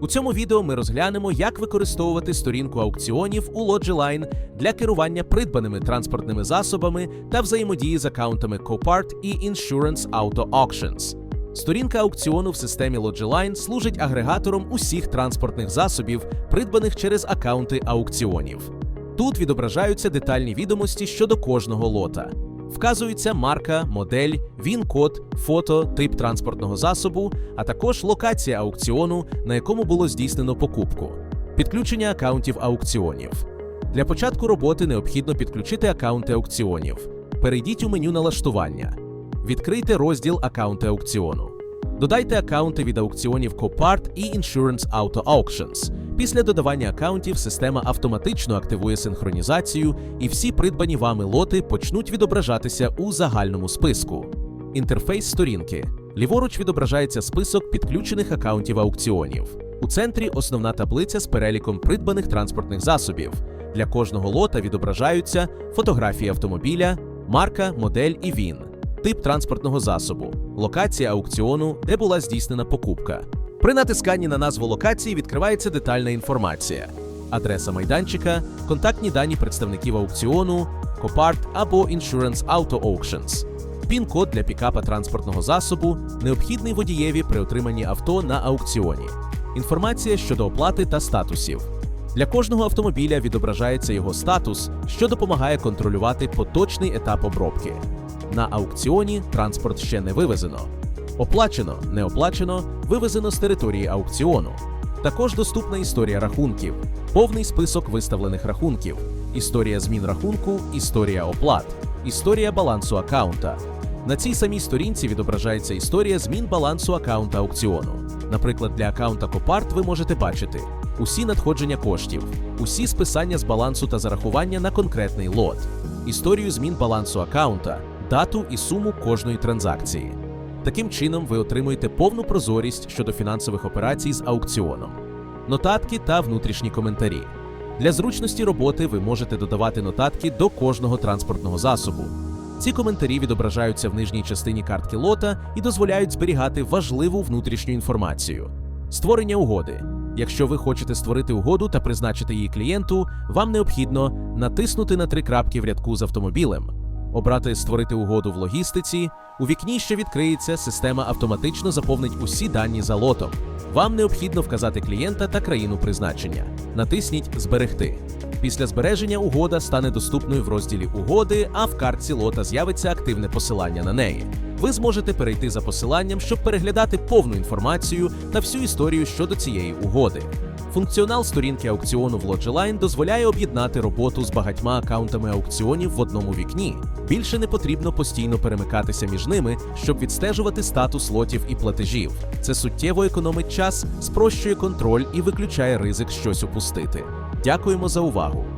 У цьому відео ми розглянемо, як використовувати сторінку аукціонів у Lodgeline для керування придбаними транспортними засобами та взаємодії з аккаунтами Copart і Insurance Auto Auctions. Сторінка аукціону в системі Lodgeline служить агрегатором усіх транспортних засобів, придбаних через аккаунти аукціонів. Тут відображаються детальні відомості щодо кожного лота. Вказується марка, модель, він-код, фото, тип транспортного засобу, а також локація аукціону, на якому було здійснено покупку, підключення акаунтів аукціонів. Для початку роботи необхідно підключити акаунти аукціонів. Перейдіть у меню налаштування. Відкрийте розділ Акаунти аукціону. Додайте акаунти від аукціонів Copart і Insurance Auto Auctions. Після додавання акаунтів система автоматично активує синхронізацію, і всі придбані вами лоти почнуть відображатися у загальному списку. Інтерфейс сторінки. Ліворуч відображається список підключених акаунтів аукціонів. У центрі основна таблиця з переліком придбаних транспортних засобів. Для кожного лота відображаються фотографії автомобіля, марка, модель і він, тип транспортного засобу, локація аукціону, де була здійснена покупка. При натисканні на назву локації відкривається детальна інформація: адреса майданчика, контактні дані представників аукціону, Copart або Insurance Auto Auctions, пін-код для пікапа транспортного засобу, необхідний водієві при отриманні авто на аукціоні, інформація щодо оплати та статусів. Для кожного автомобіля відображається його статус, що допомагає контролювати поточний етап обробки. На аукціоні транспорт ще не вивезено. Оплачено, не оплачено, вивезено з території аукціону. Також доступна історія рахунків, повний список виставлених рахунків, історія змін рахунку, історія оплат, історія балансу аккаунта. На цій самій сторінці відображається історія змін балансу аккаунта аукціону. Наприклад, для аккаунта Copart ви можете бачити усі надходження коштів, усі списання з балансу та зарахування на конкретний лот, історію змін балансу аккаунта, дату і суму кожної транзакції. Таким чином, ви отримуєте повну прозорість щодо фінансових операцій з аукціоном, нотатки та внутрішні коментарі. Для зручності роботи ви можете додавати нотатки до кожного транспортного засобу. Ці коментарі відображаються в нижній частині картки лота і дозволяють зберігати важливу внутрішню інформацію. Створення угоди. Якщо ви хочете створити угоду та призначити її клієнту, вам необхідно натиснути на три крапки в рядку з автомобілем, обрати Створити угоду в логістиці. У вікні, що відкриється, система автоматично заповнить усі дані за лотом. Вам необхідно вказати клієнта та країну призначення. Натисніть Зберегти. Після збереження угода стане доступною в розділі Угоди, а в картці лота з'явиться активне посилання на неї. Ви зможете перейти за посиланням, щоб переглядати повну інформацію та всю історію щодо цієї угоди. Функціонал сторінки аукціону в Lodgeline дозволяє об'єднати роботу з багатьма акаунтами аукціонів в одному вікні. Більше не потрібно постійно перемикатися між ними, щоб відстежувати статус лотів і платежів. Це суттєво економить час, спрощує контроль і виключає ризик щось упустити. Дякуємо за увагу!